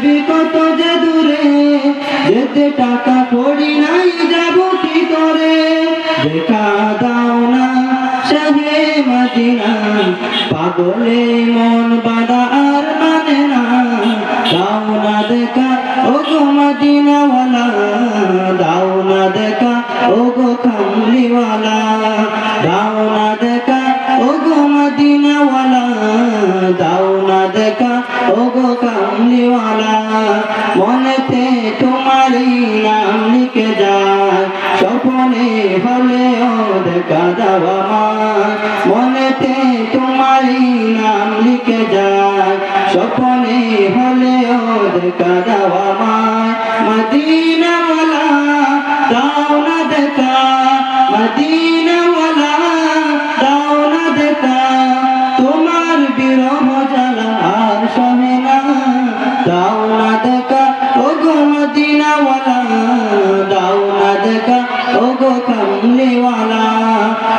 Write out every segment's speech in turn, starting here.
নবী কত যে দূরে, যেতে টাকা করি নাই, যাব কি করে? দেখা দাও না শাহে মদিনা, পাগলে মন বাদা আর মানে না। দাও না দেখা ও গো মদিনাওয়ালা, দাও না দেখা ও গো কামলিওয়ালা দাও না দেখা ও গো মদিনাওয়ালা, দাও দেখা ও গো কামলিওয়ালা, মনেতে তোমারই নাম লিখে যায়। স্বপনে হলেও দেখা যাওয়া আমার মনেতে তোমারই নাম লিখে যায়। স্বপনে হলেও দেখা যাওয়া আমার মদিনাওয়ালা মদিনাওয়ালা দাও না দেখা ও গো কমলিওয়ালা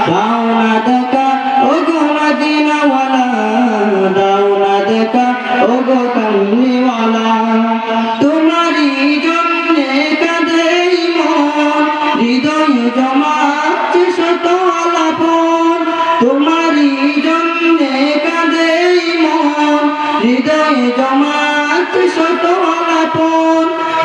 দাও না দেখা ও গো মদিনাওয়ালা দাও না দেখা ও গো কমলিওয়ালা তোমারই জন্যে কাঁদে মন, হৃদয় জমাচ্ছে শত আলাপন তোমারই জন্যে কাঁদে মন, হৃদয় জমাচ্ছে শত আলাপন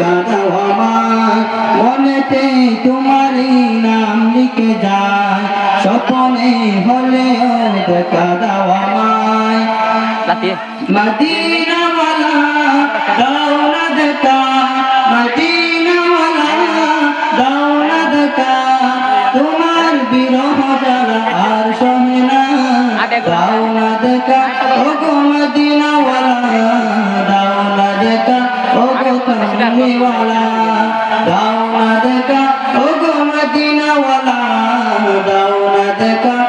দাও আমার মনেতে তোমারই নাম লিখে যায়। স্বপনে হলেও দেখা দাও আমায়. মদিনাওয়ালা দাও না দেখা মদিনাওয়ালা দাও না দেখা তোমার বিরহ জ্বালা আর সহে না। দাও না দেখা ও গো মদিনাওয়ালা। দাও না দেখা ও গো মদিনাওয়ালা দাও না দেখা।